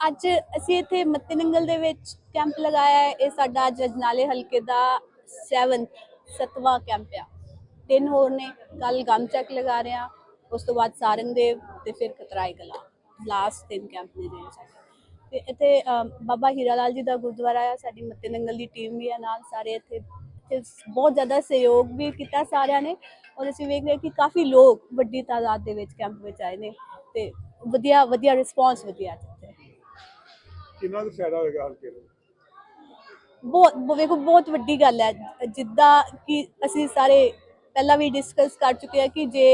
ਅੱਜ ਅਸੀਂ ਇੱਥੇ ਮੱਤੇ ਨੰਗਲ ਦੇ ਵਿੱਚ ਕੈਂਪ ਲਗਾਇਆ ਹੈ। ਇਹ ਸਾਡਾ ਅੱਜ ਅਜਨਾਲੇ ਹਲਕੇ ਦਾ 7th ਸਤਵਾਂ ਕੈਂਪ ਆ। ਤਿੰਨ ਹੋਰ ਨੇ ਕੱਲ ਗਮ ਚੱਕ ਲਗਾ ਰਹੇ ਆ ਉਸ ਤੋਂ ਬਾਅਦ ਸਾਰੰਗਦੇਵ ਤੇ ਫਿਰ ਖਤਰਾਏ ਕਲਾ। ਲਾਸਟ ਤਿੰਨ ਕੈਂਪ ਨੇ ਜਿਹੜੇ ਸਾਡੇ। ਤੇ ਇੱਥੇ ਬਾਬਾ ਹੀਰਾ ਲਾਲ ਜੀ ਦਾ ਗੁਰਦੁਆਰਾ ਆ। ਸਾਡੀ ਮੱਤੇ ਨੰਗਲ ਦੀ ਟੀਮ ਵੀ ਆ ਨਾਲ ਸਾਰੇ ਇੱਥੇ। ਬਹੁਤ ਜ਼ਿਆਦਾ ਸਹਿਯੋਗ ਵੀ ਕੀਤਾ ਸਾਰਿਆਂ ਨੇ। ਔਰ ਅਸੀਂ ਵੇਖ ਰਹੇ ਕਿ ਕਾਫੀ ਲੋਕ ਵੱਡੀ ਤਾਦਾਦ ਦੇ ਵਿੱਚ ਕੈਂਪ ਵਿੱਚ ਆਏ ਨੇ। ਤੇ ਵਧੀਆ ਵਧੀਆ ਰਿਸਪੌਂਸ ਵਧੀਆ ਕਿੰਨਾ ਕੁ ਫਾਇਦਾ ਹੋਏਗਾ ਹਲਕੇ ਨੂੰ? ਬਹੁਤ ਵੇਖੋ, ਬਹੁਤ ਵੱਡੀ ਗੱਲ ਹੈ। ਜਿੱਦਾਂ ਕਿ ਅਸੀਂ ਸਾਰੇ ਪਹਿਲਾਂ ਵੀ ਡਿਸਕਸ ਕਰ ਚੁੱਕੇ ਹਾਂ ਕਿ ਜੇ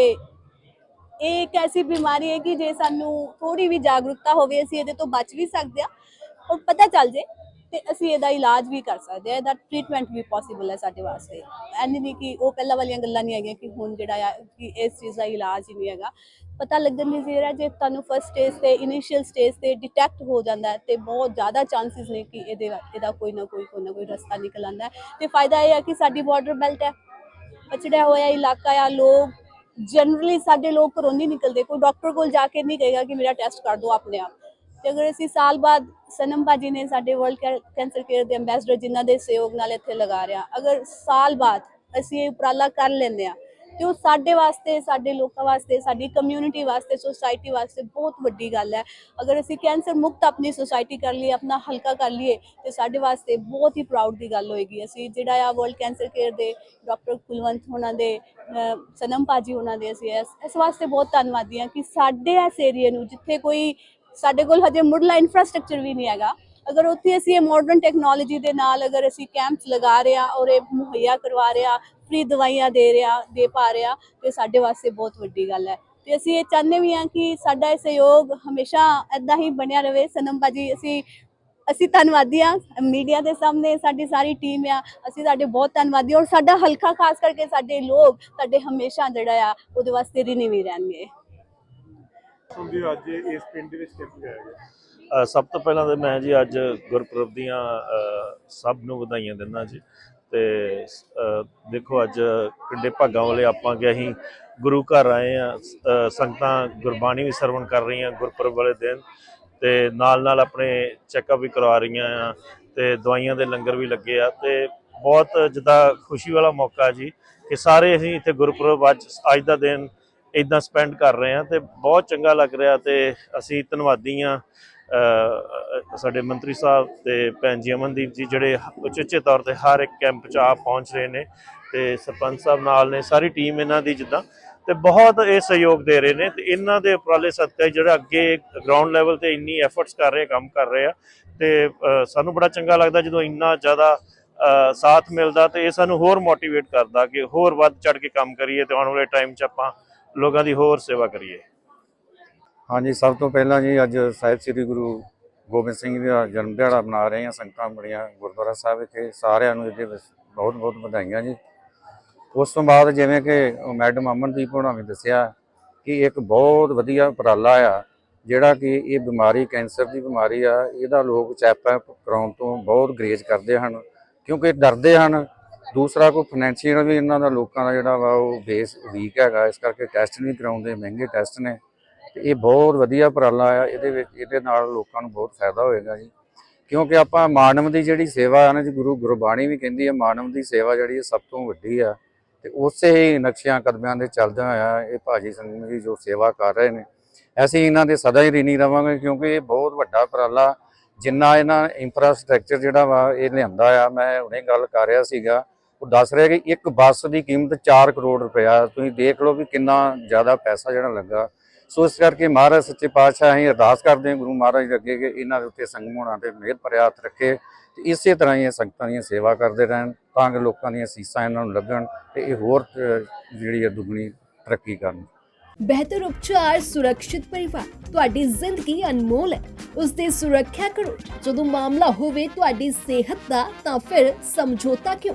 ਇਹ ਇੱਕ ਐਸੀ ਬਿਮਾਰੀ ਹੈ ਕਿ ਜੇ ਸਾਨੂੰ ਥੋੜੀ ਵੀ ਜਾਗਰੂਕਤਾ ਹੋਵੇ, ਅਸੀਂ ਇਹਦੇ ਤੋਂ ਬਚ ਵੀ ਸਕਦੇ ਆ ਔਰ ਪਤਾ ਚੱਲ ਜੇ ਤੇ ਅਸੀਂ ਇਹਦਾ ਇਲਾਜ ਵੀ ਕਰ ਸਕਦੇ ਆ ਇਹਦਾ ਟ੍ਰੀਟਮੈਂਟ ਵੀ ਪੋਸੀਬਲ ਹੈ ਸਾਡੇ ਵਾਸਤੇ। ਐਨੀ ਨਹੀਂ ਕਿ ਉਹ ਪਹਿਲਾਂ ਵਾਲੀਆਂ ਗੱਲਾਂ ਨਹੀਂ ਹੈਗੀਆਂ ਕਿ ਹੁਣ ਜਿਹੜਾ ਆ, ਕਿ ਇਸ ਚੀਜ਼ ਦਾ ਇਲਾਜ ਹੀ ਨਹੀਂ ਹੈਗਾ। ਪਤਾ ਲੱਗਣ ਦੀ ਜ਼ਰੂਰਤ ਹੈ ਜੇ ਤੁਹਾਨੂੰ ਫਸਟ ਸਟੇਜ ਤੇ ਇਨੀਸ਼ੀਅਲ ਸਟੇਜ ਤੇ ਡਿਟੈਕਟ ਹੋ ਜਾਂਦਾ ਹੈ, ਤੇ ਬਹੁਤ ਜ਼ਿਆਦਾ ਚਾਂਸਸ ਨੇ ਕਿ ਇਹਦੇ ਇਹਦਾ ਕੋਈ ਨਾ ਕੋਈ ਕੋਈ ਨਾ ਕੋਈ ਰਸਤਾ ਨਿਕਲ ਆਉਂਦਾ ਹੈ। ਤੇ ਫਾਇਦਾ ਇਹ ਹੈ ਕਿ ਸਾਡੀ ਬਾਰਡਰ ਬੈਲਟ ਹੈ। ਪਛੜਿਆ ਹੋਇਆ ਇਲਾਕਾ ਆ, ਲੋਕ ਜਨਰਲੀ ਸਾਡੇ ਲੋਕ ਘਰੋਂ ਨਹੀਂ ਨਿਕਲਦੇ। ਕੋਈ ਡਾਕਟਰ ਕੋਲ ਜਾ ਕੇ ਨਹੀਂ ਕਹੇਗਾ ਕਿ ਮੇਰਾ ਟੈਸਟ ਕਰ ਦਿਓ ਆਪਣੇ ਆਪ। ਤੇ ਅਗਰ ਅਸੀਂ ਸਾਲ ਬਾਅਦ ਸਨਮ ਬਾਜੀ ਨੇ ਸਾਡੇ ਵਰਲਡ ਕੈਂਸਰ ਕੇਅਰ ਦੇ ਐਮਬੈਸਡਰ ਜਿਨ੍ਹਾਂ ਦੇ ਸਹਿਯੋਗ ਨਾਲ ਇੱਥੇ ਲਗਾ ਰਹੇ ਆ ਅਗਰ ਸਾਲ ਬਾਅਦ ਅਸੀਂ ਇਹ ਉਪਰਾਲਾ ਕਰ ਲੈਂਦੇ ਆ ਤੇ ਉਹ ਸਾਡੇ ਵਾਸਤੇ, ਸਾਡੇ ਲੋਕਾਂ ਵਾਸਤੇ, ਸਾਡੀ ਕਮਿਊਨਿਟੀ ਵਾਸਤੇ ਸੋਸਾਇਟੀ ਵਾਸਤੇ ਬਹੁਤ ਵੱਡੀ ਗੱਲ ਹੈ। ਅਗਰ ਅਸੀਂ ਕੈਂਸਰ ਮੁਕਤ ਆਪਣੀ ਸੋਸਾਇਟੀ ਕਰ ਲਈਏ, ਆਪਣਾ ਹਲਕਾ ਕਰ ਲਈਏ, ਤੇ ਸਾਡੇ ਵਾਸਤੇ ਬਹੁਤ ਹੀ ਪ੍ਰਾਊਡ ਦੀ ਗੱਲ ਹੋਏਗੀ। ਅਸੀਂ ਜਿਹੜਾ ਆ ਵਰਲਡ ਕੈਂਸਰ ਕੇਅਰ ਦੇ ਡਾਕਟਰ ਕੁਲਵੰਤ ਹੋਣਾ ਦੇ, ਅਹ, ਸਨਮ ਪਾਜੀ ਹੋਣਾ ਦੇ ਅਸੀਂ ਇਸ ਇਸ ਵਾਸਤੇ ਬਹੁਤ ਧੰਨਵਾਦੀ ਹਾਂ ਕਿ ਸਾਡੇ ਇਸ ਏਰੀਏ ਨੂੰ ਜਿੱਥੇ ਕੋਈ ਸਾਡੇ ਕੋਲ ਹਜੇ ਮੁੱਢਲਾ ਇਨਫਰਾਸਟ੍ਰਕਚਰ ਵੀ ਨਹੀਂ ਹੈਗਾ। ਅਗਰ ਉੱਥੇ ਅਸੀਂ ਇਹ ਮਾਡਰਨ ਟੈਕਨੋਲੋਜੀ ਦੇ ਨਾਲ ਅਗਰ ਅਸੀਂ ਕੈਂਪਸ ਲਗਾ ਰਹੇ ਆ ਔਰ ਇਹ ਮੁਹੱਈਆ ਕਰਵਾ ਰਹੇ ਆ ਫ੍ਰੀ ਦਵਾਈਆਂ ਦੇ ਰਹੇ, ਦੇ ਪਾ ਰਹੇ ਆ ਤੇ ਸਾਡੇ ਵਾਸਤੇ ਬਹੁਤ ਵੱਡੀ ਗੱਲ ਹੈ। ਤੇ ਅਸੀਂ ਇਹ ਚਾਹੁੰਦੇ ਵੀ ਹਾਂ ਕਿ ਸਾਡਾ ਇਹ ਸਹਿਯੋਗ ਹਮੇਸ਼ਾ ਇਦਾਂ ਹੀ ਬਣਿਆ ਰਵੇ ਸਨਮ ਬਾਜੀ ਅਸੀਂ ਅਸੀਂ ਧੰਨਵਾਦੀ ਹਾਂ। ਮੀਡੀਆ ਦੇ ਸਾਹਮਣੇ ਸਾਡੀ ਸਾਰੀ ਟੀਮ ਆ। ਅਸੀਂ ਸਾਡੇ ਬਹੁਤ ਧੰਨਵਾਦੀ ਔਰ ਸਾਡਾ ਹਲਕਾ ਖਾਸ ਕਰਕੇ ਸਾਡੇ ਲੋਕ, ਸਾਡੇ ਹਮੇਸ਼ਾ ਜਿਹੜਾ ਆ, ਉਹਦੇ ਵਾਸਤੇ ਰਿਣੀ ਵੀ ਰਹਿਣਗੇ। ਸੁਣਦੇ ਅੱਜ ਇਸ ਪਿੰਡ ਵਿੱਚ ਕੈਂਪ ਲਗਾਇਆ ਗਿਆ ਸਭ ਤੋਂ ਪਹਿਲਾਂ ਤਾਂ ਮੈਂ ਜੀ ਅੱਜ ਗੁਰਪੁਰਬ ਦੀਆਂ ਸਭ ਨੂੰ ਵਧਾਈਆਂ ਦਿੰਦਾ ਜੀ। ਤੇ ਦੇਖੋ ਅੱਜ ਕਿੱਡੇ ਭਾਗਾਂ ਵਾਲੇ ਆਪਾਂ ਕਿ ਅਸੀਂ ਗੁਰੂ ਘਰ ਆਏ ਆ ਸੰਗਤਾਂ ਗੁਰਬਾਣੀ ਵੀ ਸਰਵਣ ਕਰ ਰਹੀਆਂ ਗੁਰਪੁਰਬ ਵਾਲੇ ਦਿਨ। ਤੇ ਨਾਲ ਨਾਲ ਆਪਣੇ ਚੈੱਕਅਪ ਵੀ ਕਰਵਾ ਰਹੀਆਂ ਆ, ਤੇ ਦਵਾਈਆਂ ਦੇ ਲੰਗਰ ਵੀ ਲੱਗੇ ਆ। ਤੇ ਬਹੁਤ ਜਿੱਦਾਂ ਖੁਸ਼ੀ ਵਾਲਾ ਮੌਕਾ ਜੀ ਕਿ ਸਾਰੇ ਅਸੀਂ ਇੱਥੇ ਗੁਰਪੁਰਬ ਅੱਜ ਅੱਜ ਦਾ ਦਿਨ ਇਦਾਂ ਸਪੈਂਡ ਕਰ ਰਹੇ ਆ ਤੇ ਬਹੁਤ ਚੰਗਾ ਲੱਗ ਰਿਹਾ ਤੇ ਅਸੀਂ ਧੰਨਵਾਦੀ ਆ ਸਾਡੇ ਮੰਤਰੀ ਸਾਹਿਬ ਤੇ ਭੈਣ ਜੀ ਅਮਨਦੀਪ ਜੀ ਜਿਹੜੇ ਉਚੇਚੇ ਤੌਰ ਤੇ ਹਰ ਇੱਕ ਕੈਂਪ 'ਚ ਆ ਪਹੁੰਚ ਰਹੇ ਨੇ ਤੇ ਸਰਪੰਚ ਸਾਹਿਬ ਨਾਲ ਨੇ, ਸਾਰੀ ਟੀਮ ਇਹਨਾਂ ਦੀ ਜਿੱਦਾਂ ਤੇ ਬਹੁਤ ਇਹ ਸਹਿਯੋਗ ਦੇ ਰਹੇ ਨੇ ਤੇ ਇਹਨਾਂ ਦੇ ਉਪਰਾਲੇ ਸਦਕਾ ਜਿਹੜਾ ਅੱਗੇ ਗਰਾਊਂਡ ਲੈਵਲ ਤੇ ਇੰਨੀ ਐਫਰਟਸ ਕਰ ਰਹੇ, ਕੰਮ ਕਰ ਰਹੇ ਆ ਤੇ ਸਾਨੂੰ ਬੜਾ ਚੰਗਾ ਲੱਗਦਾ ਜਦੋਂ ਇੰਨਾ ਜ਼ਿਆਦਾ ਸਾਥ ਮਿਲਦਾ ਤੇ ਇਹ ਸਾਨੂੰ ਹੋਰ ਮੋਟੀਵੇਟ ਕਰਦਾ ਕਿ ਹੋਰ ਵੱਧ ਚੜ ਕੇ ਕੰਮ ਕਰੀਏ ਤੇ ਆਉਣ ਵਾਲੇ ਟਾਈਮ 'ਚ ਆਪਾਂ ਲੋਕਾਂ ਦੀ ਹੋਰ ਸੇਵਾ ਕਰੀਏ। ਹਾਂਜੀ, ਸਭ ਤੋਂ ਪਹਿਲਾਂ ਜੀ ਅੱਜ ਸਾਹਿਬ ਸ੍ਰੀ ਗੁਰੂ ਗੋਬਿੰਦ ਸਿੰਘ ਜੀ ਦਾ ਜਨਮ ਦਿਹਾੜਾ ਮਨਾ ਰਹੇ ਹਾਂ, ਸੰਗਤਾਂ ਬੜੀਆਂ ਗੁਰਦੁਆਰਾ ਸਾਹਿਬ ਵਿਖੇ, ਸਾਰਿਆਂ ਨੂੰ ਇਹਦੇ ਵਿੱਚ ਬਹੁਤ ਬਹੁਤ ਵਧਾਈਆਂ ਜੀ। ਉਸ ਤੋਂ ਬਾਅਦ ਜਿਵੇਂ ਕਿ ਮੈਡਮ ਅਮਨਦੀਪ ਹੋਣਾ ਵੀ ਦੱਸਿਆ ਕਿ ਇੱਕ ਬਹੁਤ ਵਧੀਆ ਉਪਰਾਲਾ ਆ, ਜਿਹੜਾ ਕਿ ਇਹ ਬਿਮਾਰੀ, ਕੈਂਸਰ ਦੀ ਬਿਮਾਰੀ ਆ, ਇਹਦਾ ਲੋਕ ਚੈੱਕਅਪ ਕਰਾਉਣ ਤੋਂ ਬਹੁਤ ਗਰੇਜ ਕਰਦੇ ਹਨ, ਕਿਉਂਕਿ ਡਰਦੇ ਹਨ ਦੂਸਰਾ ਕੋਈ ਫਾਈਨੈਂਸ਼ੀਅਲ ਵੀ ਇਹਨਾਂ ਦਾ ਲੋਕਾਂ ਦਾ ਜਿਹੜਾ ਵਾ ਉਹ ਬੇਸ ਵੀਕ ਹੈਗਾ, ਇਸ ਕਰਕੇ ਟੈਸਟ ਨਹੀਂ ਕਰਾਉਂਦੇ, ਮਹਿੰਗੇ ਟੈਸਟ ਨੇ। ਤੇ ਇਹ ਬਹੁਤ ਵਧੀਆ ਉਪਰਾਲਾ ਆ, ਇਹਦੇ ਵਿੱਚ, ਇਹਦੇ ਨਾਲ ਲੋਕਾਂ ਨੂੰ ਬਹੁਤ ਫਾਇਦਾ ਹੋਏਗਾ ਜੀ। ਕਿਉਂਕਿ ਆਪਾਂ ਮਾਨਵ ਦੀ ਜਿਹੜੀ ਸੇਵਾ ਆ ਨਾ, ਜੀ ਗੁਰੂ ਗੁਰਬਾਣੀ ਵੀ ਕਹਿੰਦੀ ਹੈ ਮਾਨਵ ਦੀ ਸੇਵਾ ਜਿਹੜੀ ਹੈ ਸਭ ਤੋਂ ਵੱਡੀ ਆ। ਤੇ ਉਸੇ ਹੀ ਨਕਸ਼ਿਆਂ ਕਦਮਿਆਂ ਦੇ ਚੱਲਦਿਆਂ ਹੋਇਆ ਇਹ ਭਾਜੀ ਸਿੰਘ ਜੀ ਜੋ ਸੇਵਾ ਕਰ ਰਹੇ ਨੇ। ਅਸੀਂ ਇਹਨਾਂ ਦੇ ਸਦਾ ਹੀ ঋਣੀ ਰਵਾਂਗੇ, ਕਿਉਂਕਿ ਇਹ ਬਹੁਤ ਵੱਡਾ ਉਪਰਾਲਾ, ਜਿੰਨਾ ਇਹਨਾਂ ਇੰਫਰਾਸਟ੍ਰਕਚਰ ਜਿਹੜਾ ਵਾ ਇਹ ਲਿਆਂਦਾ ਆ, ਮੈਂ ਹੁਣੇ ਗੱਲ ਕਰ ਰਿਹਾ ਸੀਗਾ। ਉਹ ਦੱਸ ਰਿਹਾ ਕਿ ਇੱਕ ਬੱਸ ਦੀ ਕੀਮਤ 4 ਕਰੋੜ ਰੁਪਇਆ ਤੁਸੀਂ ਦੇਖ ਲਓ ਵੀ ਕਿੰਨਾ ਜ਼ਿਆਦਾ ਪੈਸਾ ਜਿਹੜਾ ਲੱਗਾ। ਸੋ ਇਸ ਕਰਕੇ ਮਹਾਰਾਜ ਸੱਚੇ ਪਾਤਸ਼ਾਹ, ਅਸੀਂ ਅਰਦਾਸ ਕਰਦੇ ਹਾਂ ਗੁਰੂ ਮਹਾਰਾਜ ਦੇ ਅੱਗੇ ਕਿ ਇਹਨਾਂ ਦੇ ਉੱਤੇ ਸੰਗਮ ਹੋਣਾ ਤੇ ਮਿਹਰ ਭਰਿਆ ਹੱਥ ਰੱਖੇ ਤੇ ਇਸੇ ਤਰ੍ਹਾਂ ਹੀ ਇਹ ਸੰਗਤਾਂ ਦੀਆਂ ਸੇਵਾ ਕਰਦੇ ਰਹਿਣ ਤਾਂ ਕਿ ਲੋਕਾਂ ਦੀਆਂ ਸੀਸਾਂ ਇਹਨਾਂ ਨੂੰ ਲੱਗਣ ਤੇ ਇਹ ਹੋਰ ਜਿਹੜੀ ਹੈ ਦੁੱਗਣੀ ਤਰੱਕੀ ਕਰਨ। ਬਿਹਤਰ ਉਪਚਾਰ ਸੁਰੱਖਿਅਤ ਪਰਿਵਾਰ, ਤੁਹਾਡੀ ਜ਼ਿੰਦਗੀ ਅਨਮੋਲ ਹੈ। ਉਸ ਦੀ ਸੁਰੱਖਿਆ ਕਰੋ। ਜਦੋਂ ਮਾਮਲਾ ਹੋਵੇ ਤੁਹਾਡੀ ਸਿਹਤ ਦਾ ਤਾਂ ਫਿਰ ਸਮਝੌਤਾ ਕਿਉਂ?